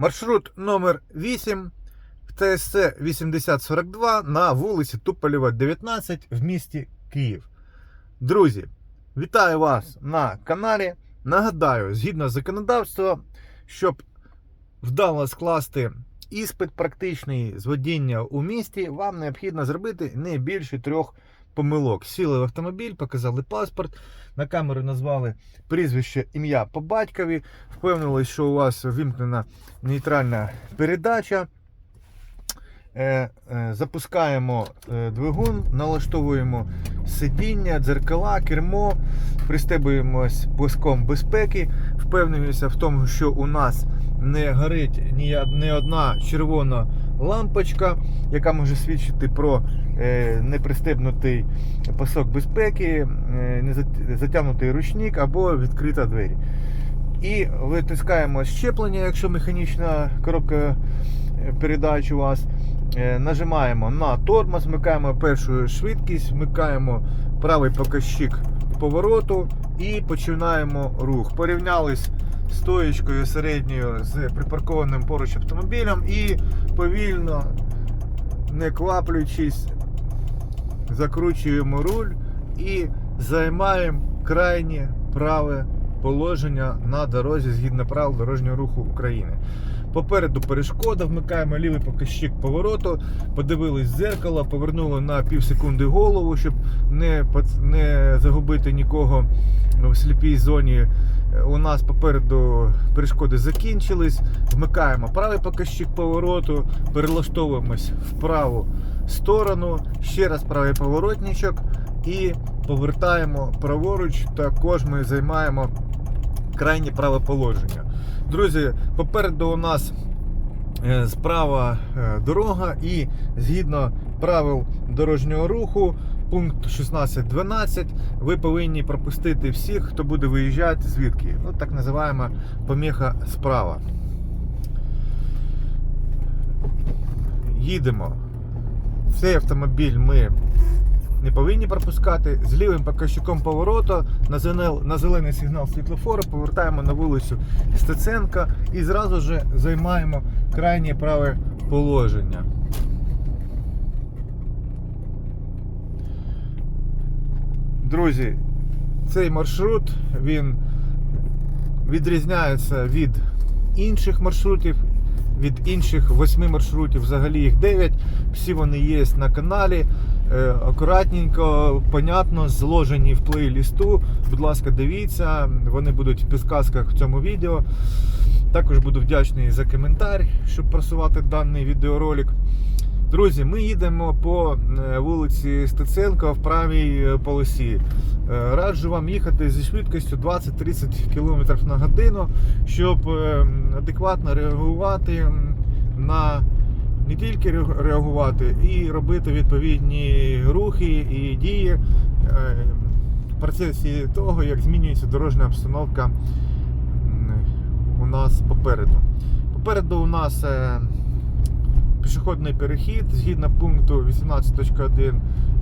Маршрут номер 8 в ТСЦ 8042 на вулиці Туполєва, 19 в місті Київ. Друзі, вітаю вас на каналі. Нагадаю, згідно законодавства, щоб вдало скласти іспит практичний з водіння у місті, вам необхідно зробити не більше трьох помилок. Сіли в автомобіль, показали паспорт, на камеру назвали прізвище, ім'я по батькові, впевнились, що у вас вимкнена нейтральна передача. Е, е, Запускаємо е, двигун, налаштовуємо сидіння, дзеркала, кермо, пристебуємось пуском безпеки, впевнюємося в тому, що у нас не горить ні одна червона лампочка, яка може свідчити про е, непристебнутий пасок безпеки, е, затягнутий ручник або відкрита двері. І витискаємо щеплення, якщо механічна коробка е, передач у вас. Нажимаємо на тормоз, вмикаємо першу швидкість, вмикаємо правий показчик повороту і починаємо рух. Порівнялись стоєчкою середньою з припаркованим поруч автомобілем і повільно, не кваплюючись, закручуємо руль і займаємо крайнє праве положення на дорозі згідно правил дорожнього руху України. Попереду перешкода, вмикаємо лівий показчик повороту, подивились в зеркало, повернули на пів секунди голову, щоб не, не загубити нікого в сліпій зоні. У нас попереду перешкоди закінчились. Вмикаємо правий показчик повороту, перелаштовуємось в праву сторону, ще раз правий поворотничок і повертаємо праворуч. Також ми займаємо крайнє праве положення. Друзі, попереду у нас е, справа е, дорога і згідно правил дорожнього руху, пункт 16.12, ви повинні пропустити всіх, хто буде виїжджати звідки. Ну, так називаємо поміха справа. Їдемо. Цей автомобіль ми не повинні пропускати. З лівим показчиком повороту на зелений, на зелений сигнал світлофору повертаємо на вулицю Стеценка і зразу ж займаємо крайнє праве положення. Друзі, цей маршрут він відрізняється від інших маршрутів, від інших восьми маршрутів, взагалі їх 9. Всі вони є на каналі. Е, Акуратненько, понятно, зложені в плейлісту. Будь ласка, дивіться, вони будуть в підказках в цьому відео. Також буду вдячний за коментар, щоб просувати даний відеоролик. Друзі, ми їдемо по е, вулиці Стеценка в правій е, полосі. Раджу вам їхати зі швидкістю 20-30 км на годину, щоб е, адекватно реагувати на не тільки реагувати, і робити відповідні рухи і дії е, в процесі того, як змінюється дорожня обстановка у нас попереду. Попереду у нас е, пішохідний перехід згідно пункту 18.1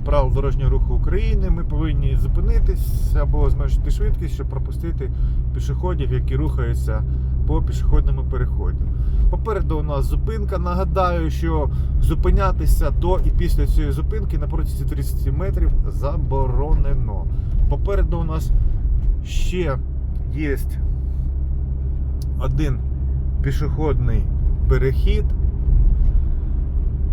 правил дорожнього руху України. Ми повинні зупинитись або зменшити швидкість, щоб пропустити пішоходів, які рухаються по пішохідному переходу. Попереду у нас зупинка. Нагадаю, що зупинятися до і після цієї зупинки на протязі 30 метрів заборонено. Попереду у нас ще є один пішохідний перехід.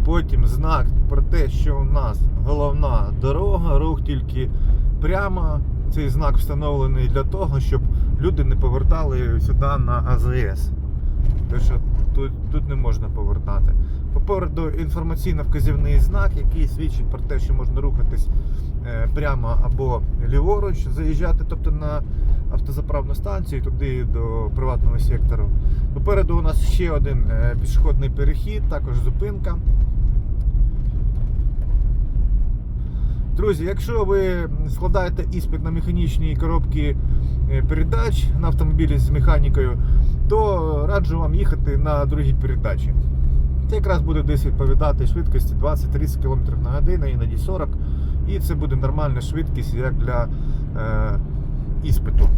Потім знак про те, що у нас головна дорога, рух тільки прямо. Цей знак встановлений для того, щоб люди не повертали сюди на АЗС. Тут, тут не можна повертати. Попереду інформаційно-вказівний знак, який свідчить про те, що можна рухатись е, прямо або ліворуч, заїжджати тобто на автозаправну станцію, туди до приватного сектору. Попереду у нас ще один е, пішохідний перехід, також зупинка. Друзі, якщо ви складаєте іспит на механічній коробці е, передач на автомобілі з механікою, то раджу вам їхати на другій передачі. Це якраз буде десь відповідати швидкості 20-30 км на годину, іноді 40 І це буде нормальна швидкість як для е, іспиту.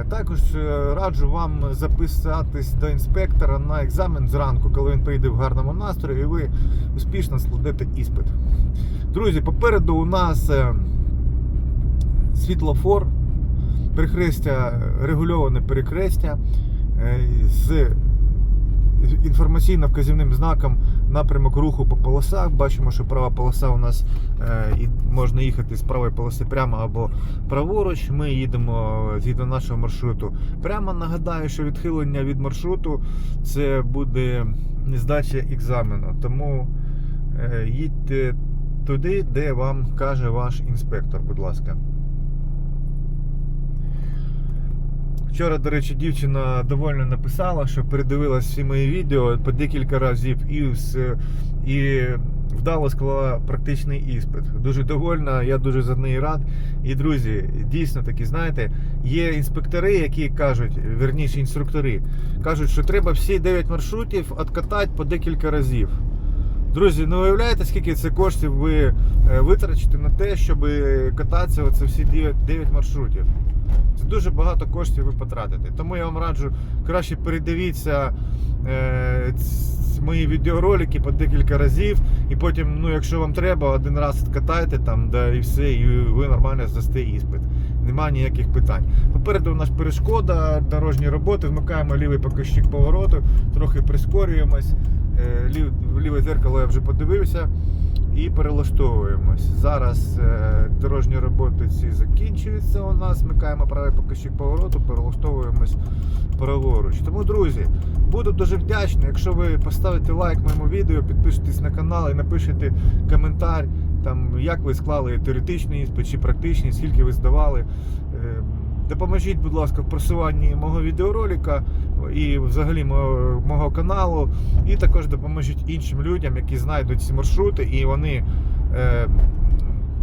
Е, Також е, раджу вам записатись до інспектора на екзамен зранку, коли він прийде в гарному настрої, і ви успішно складете іспит. Друзі, попереду у нас е, світлофор, перехрестя, регульоване перехрестя е, з інформаційно-вказівним знаком напрямок руху по полосах. Бачимо, що права полоса у нас е, і можна їхати з правої полоси прямо або праворуч. Ми їдемо згідно нашого маршруту. Прямо нагадаю, що відхилення від маршруту це буде нездача екзамену. Тому е, їдьте туди, де вам каже ваш інспектор, будь ласка. Вчора, до речі, дівчина довольно написала, що передивилась всі мої відео по декілька разів і, і вдало склала практичний іспит. Дуже довольна, я дуже за неї рад. І друзі, дійсно таки, знаєте, є інспектори, які кажуть, верніше інструктори, кажуть, що треба всі 9 маршрутів откатати по декілька разів. Друзі, ну уявляєте, скільки це коштів ви е, витрачите на те, щоб кататися оце всі 9, 9 маршрутів. Це дуже багато коштів ви потратите. Тому я вам раджу краще передивіться е, мої відеоролики по декілька разів. І потім, ну, якщо вам треба, один раз катайте там, да, і все, і ви нормально здасте іспит. Нема ніяких питань. Попереду у нас перешкода, дорожні роботи, вмикаємо лівий покажчик повороту, трохи прискорюємось. Е, лів- ліве дзеркало я вже подивився і перелаштовуємось. Зараз е, дорожні роботи ці закінчуються у нас. Вмикаємо правий покажчик повороту, перелаштовуємось праворуч. Тому, друзі, буду дуже вдячний, якщо ви поставите лайк моєму відео, підпишетесь на канал і напишете коментар, там, як ви склали теоретичний іспит чи практичний, скільки ви здавали. Допоможіть, будь ласка, в просуванні мого відеоролика і взагалі мого, мого каналу. І також допоможіть іншим людям, які знайдуть ці маршрути, і вони е,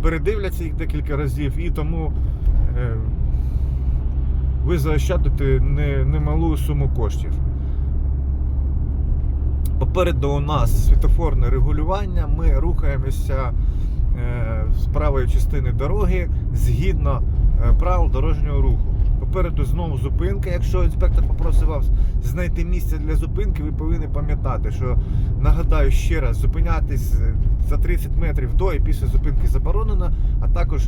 передивляться їх декілька разів, і тому е, ви заощадите не- немалу суму коштів. Попереду у нас світофорне регулювання. Ми рухаємося е, з правої частини дороги згідно правил дорожнього руху. Попереду знову зупинка. Якщо інспектор попросив вас знайти місце для зупинки, ви повинні пам'ятати, що нагадаю ще раз, зупинятись е, за 30 метрів до і після зупинки заборонено, а також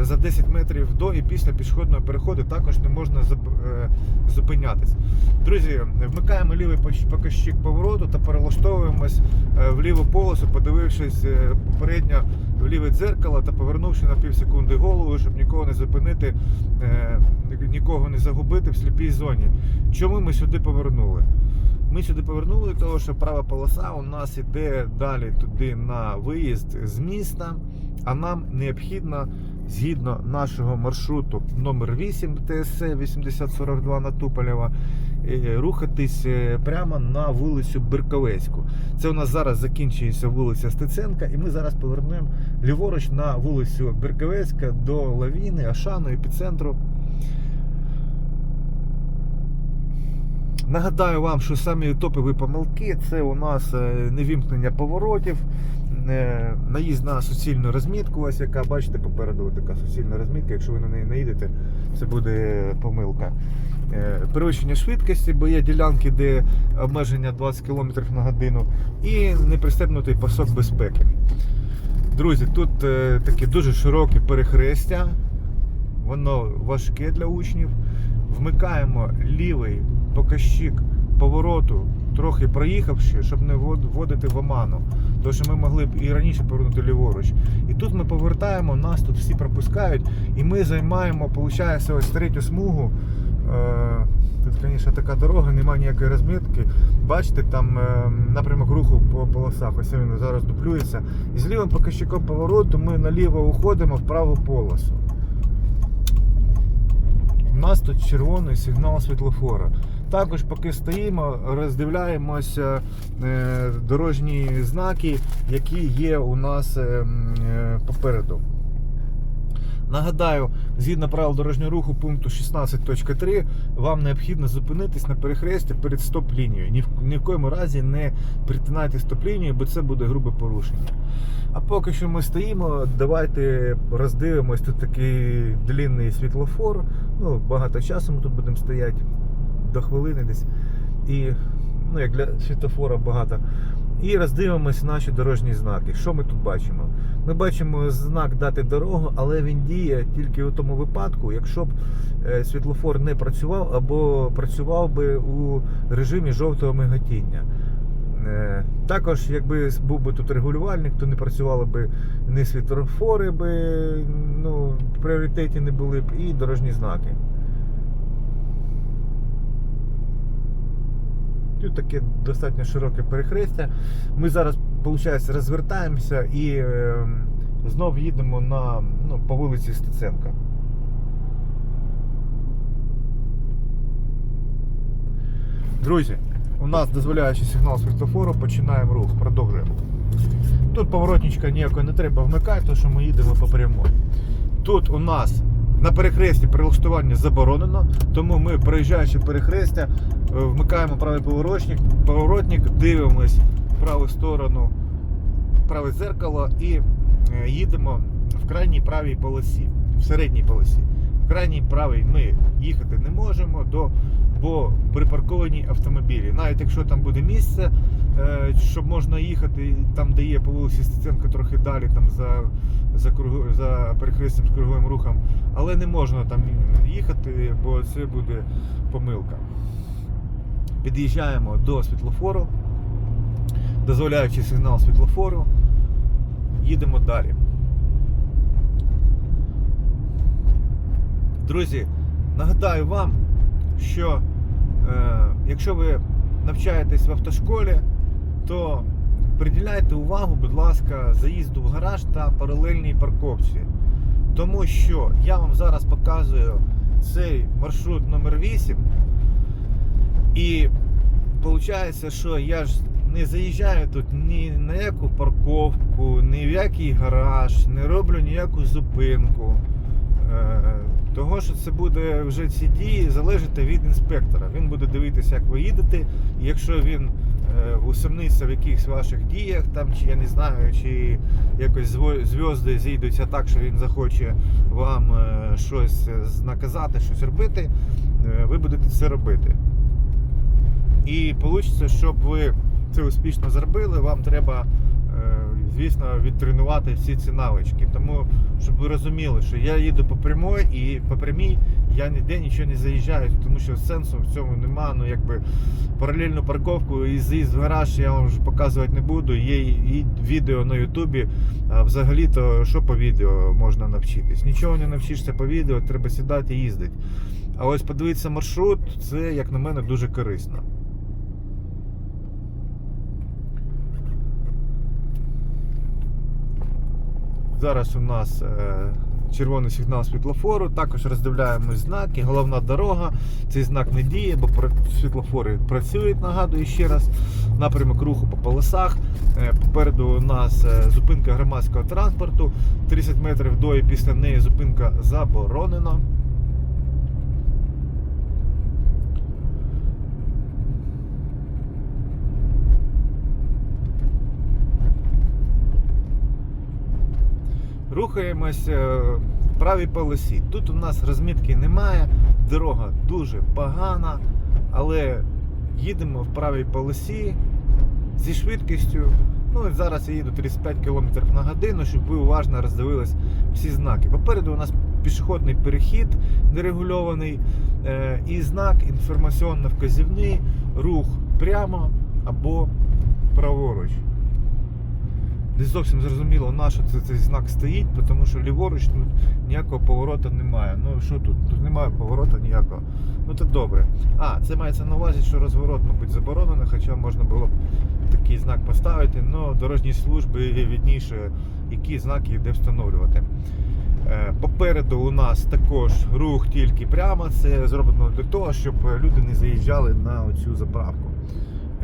е, за 10 метрів до і після пішохідного переходу також не можна е, зупинятись. Друзі, вмикаємо лівий показчик повороту та перелаштовуємось е, в ліву полосу, подивившись попередньо в ліве дзеркало та повернувши на пів секунди голову, щоб нікого не зупинити, нікого не загубити в сліпій зоні. Чому ми сюди повернули? Ми сюди повернули, тому що права полоса у нас іде далі туди на виїзд з міста, а нам необхідно згідно нашого маршруту номер 8 ТСЦ 8042 на Туполєва рухатись е, прямо на вулицю Берковецьку. Це у нас зараз закінчується вулиця Стеценка, і ми зараз повернемо ліворуч на вулицю Берковецька до Лавіни, Ашану, епіцентру. Нагадаю вам, що самі топові помилки це у нас е, невімкнення поворотів, е, наїзд на суцільну розмітку, ось яка, бачите, попереду така суцільна розмітка, якщо ви на неї наїдете, це буде помилка. Е, Перевищення швидкості, бо є ділянки, де обмеження 20 км на годину, і непристебнутий пасок безпеки. Друзі, тут таке дуже широке перехрестя, воно важке для учнів. Вмикаємо лівий показчик повороту, трохи проїхавши, щоб не вводити в оману. Тому що ми могли б і раніше повернути ліворуч. І тут ми повертаємо, нас тут всі пропускають, і ми займаємо, виходить, ось третю смугу. Е, Тут, звісно, така дорога, немає ніякої розмітки. Бачите, там е, напрямок руху по полосах. Ось він зараз дуплюється. І з лівим показчиком повороту ми наліво уходимо в праву полосу. У нас тут червоний сигнал світлофора. Також, поки стоїмо, роздивляємося е, дорожні знаки, які є у нас е, е, попереду. Нагадаю, згідно правил дорожнього руху пункту 16.3, вам необхідно зупинитись на перехресті перед стоп-лінією. Ні в, ні в коєму разі не притинайте стоп-лінію, бо це буде грубе порушення. А поки що ми стоїмо, давайте роздивимось. Тут такий длінний світлофор. Ну, багато часу ми тут будемо стояти, до хвилини десь. І, ну, як для світлофора багато. І роздивимось наші дорожні знаки. Що ми тут бачимо? Ми бачимо знак дати дорогу, але він діє тільки у тому випадку, якщо б е, світлофор не працював або працював би у режимі жовтого миготіння. Е, Також, якби був би тут регулювальник, то не працювали би ні світлофори, би, ну, в пріоритеті не були б, і дорожні знаки. Тут таке достатньо широке перехрестя. Ми зараз, виходить, розвертаємося і е, знов їдемо на, ну, по вулиці Стеценка. Друзі, у нас дозволяючий сигнал світлофору, починаємо рух, продовжуємо. Тут поворотничка ніякої не треба вмикати, тому що ми їдемо по прямой. Тут у нас на перехресті прилаштування заборонено, тому ми, проїжджаючи перехрестя, е, вмикаємо правий поворотник, поворотник дивимось праву сторону, праве зеркало і е, їдемо в крайній правій полосі, в середній полосі. В крайній правій ми їхати не можемо, до, бо припарковані автомобілі. Навіть якщо там буде місце, щоб можна їхати там, де є по вулиці Стеценка, трохи далі, там за, за, кругу, за перехрестям з круговим рухом, але не можна там їхати, бо це буде помилка. Під'їжджаємо до світлофору, дозволяючи сигнал світлофору, їдемо далі. Друзі, нагадаю вам, що е, якщо ви навчаєтесь в автошколі, то приділяйте увагу, будь ласка, заїзду в гараж та паралельній парковці. Тому що я вам зараз показую цей маршрут номер 8 і виходить, що я ж не заїжджаю тут ні на яку парковку, ні в який гараж, не роблю ніяку зупинку. Е, Того, що це буде вже ці дії залежати від інспектора. Він буде дивитися, як ви їдете. І якщо він е, в якихось ваших діях, там, чи я не знаю, чи якось зв'язки зійдуться так, що він захоче вам е, щось е, наказати, щось робити, ви будете це робити. І вийде, щоб ви це успішно зробили, вам треба, звісно, відтренувати всі ці навички. Тому, щоб ви розуміли, що я їду по прямой і по прямій я ніде нічого не заїжджаю, тому що сенсу в цьому нема. Ну, якби паралельну парковку і заїзд в гараж я вам вже показувати не буду. Є і відео на Ютубі. А взагалі-то що по відео можна навчитись? Нічого не навчишся по відео, треба сідати і їздити. А ось подивитися маршрут, це, як на мене, дуже корисно. Зараз у нас е, червоний сигнал світлофору, також роздивляємось знаки, головна дорога. Цей знак не діє, бо світлофори працюють, нагадую ще раз. Напрямок руху по полосах. Е, Попереду у нас е, зупинка громадського транспорту. 30 метрів до і після неї зупинка заборонена. Рухаємось е, в правій полосі. Тут у нас розмітки немає, дорога дуже погана, але їдемо в правій полосі зі швидкістю. Ну, і зараз я їду 35 км на годину, щоб ви уважно роздивились всі знаки. Попереду у нас пішохідний перехід нерегульований е, і знак інформаційно-вказівний, рух прямо або праворуч. Не зовсім зрозуміло, на що це, цей знак стоїть, тому що ліворуч тут ніякого повороту немає. Ну що тут? Тут немає повороту ніякого. Ну це добре. А, це мається на увазі, що розворот, мабуть, заборонено, хоча можна було б такий знак поставити, але дорожні служби відніше, які знаки де встановлювати. Е, Попереду у нас також рух тільки прямо. Це зроблено для того, щоб люди не заїжджали на цю заправку.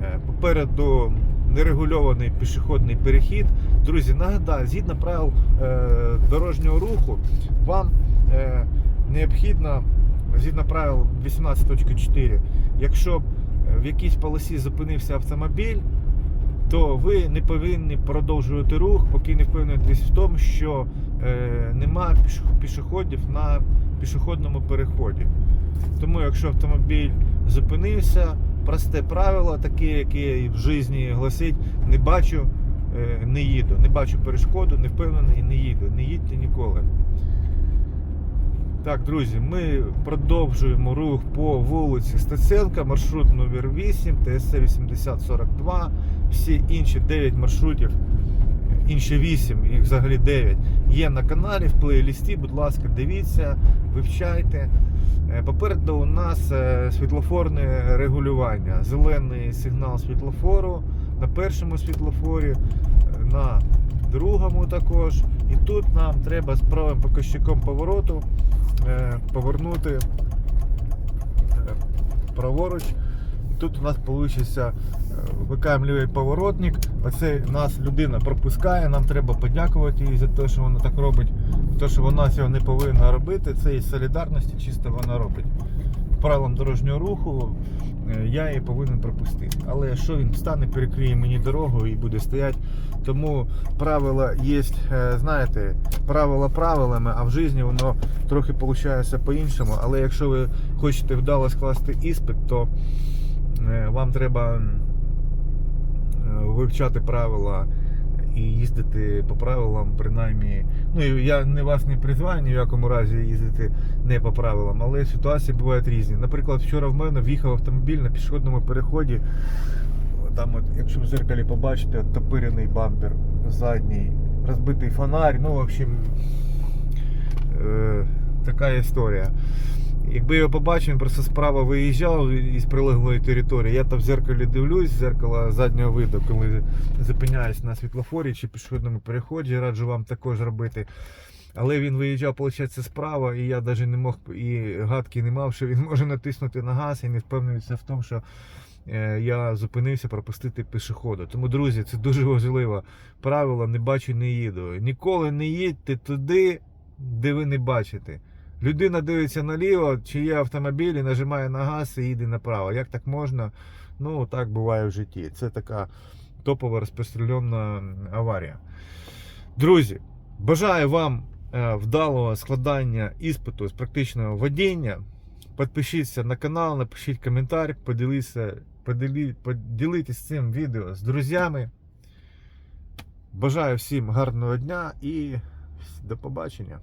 Е, Попереду нерегульований пішохідний перехід. Друзі, нагадаю, згідно правил е, дорожнього руху, вам е, необхідно, згідно правил 18.4, якщо е, в якійсь полосі зупинився автомобіль, то ви не повинні продовжувати рух, поки не впевнитесь в тому, що немає пішоходів на пішохідному переході. Тому, якщо автомобіль зупинився, просте правило, таке, яке в житті гласить, не бачу, е, не їду, не бачу перешкоду, не впевнений, не їду. Не їдьте ніколи. Так, друзі, ми продовжуємо рух по вулиці Стеценка, маршрут номер 8, ТСЦ 8042. Всі інші 9 маршрутів, інші 8, їх взагалі 9, є на каналі в плейлісті. Будь ласка, дивіться, вивчайте. Е, Попереду у нас е, світлофорне регулювання. Зелений сигнал світлофору на першому світлофорі, е, на другому також. І тут нам треба з правим показчиком повороту повернути праворуч. І тут у нас вийде вмикаємо лівий поворотник. Оце нас людина пропускає. Нам треба подякувати їй за те, що вона так робить. Те, що вона цього не повинна робити, це із солідарності чисто вона робить. Правилам дорожнього руху е, я її повинен пропустити. Але що він встане, перекриє мені дорогу і буде стояти. Тому правила є, е, знаєте, правила правилами, а в житті воно трохи виходить по-іншому. Але якщо ви хочете вдало скласти іспит, то е, вам треба вивчати правила і їздити по правилам, принаймні. Ну я не вас не призиваю ні в якому разі їздити не по правилам, але ситуації бувають різні. Наприклад, вчора в мене в'їхав автомобіль на пішохідному переході. Там, от, якщо в зеркалі побачите, оттопирений бампер задній, розбитий фонарь, ну, в общем, е, така історія. Якби я побачив, він просто справа виїжджав із прилеглої території. Я там в зеркалі дивлюсь, в зеркало заднього виду, коли зупиняюсь на світлофорі чи пішохідному переході, раджу вам також робити. Але він виїжджав, виходить, справа, і я навіть не мог і гадки не мав, що він може натиснути на газ і не впевнився в тому, що е, я зупинився пропустити пішоходу. Тому, друзі, це дуже важливо. Правило не бачу, не їду. Ніколи не їдьте туди, де ви не бачите. Людина дивиться наліво, чи є автомобіль, і нажимає на газ і їде направо. Як так можна? Ну, так буває в житті. Це така топова розпространена аварія. Друзі, бажаю вам е, вдалого складання іспиту з практичного водіння. Підпишіться на канал, напишіть коментар, поділіться, поділі, поділитесь цим відео з друзями. Бажаю всім гарного дня і до побачення.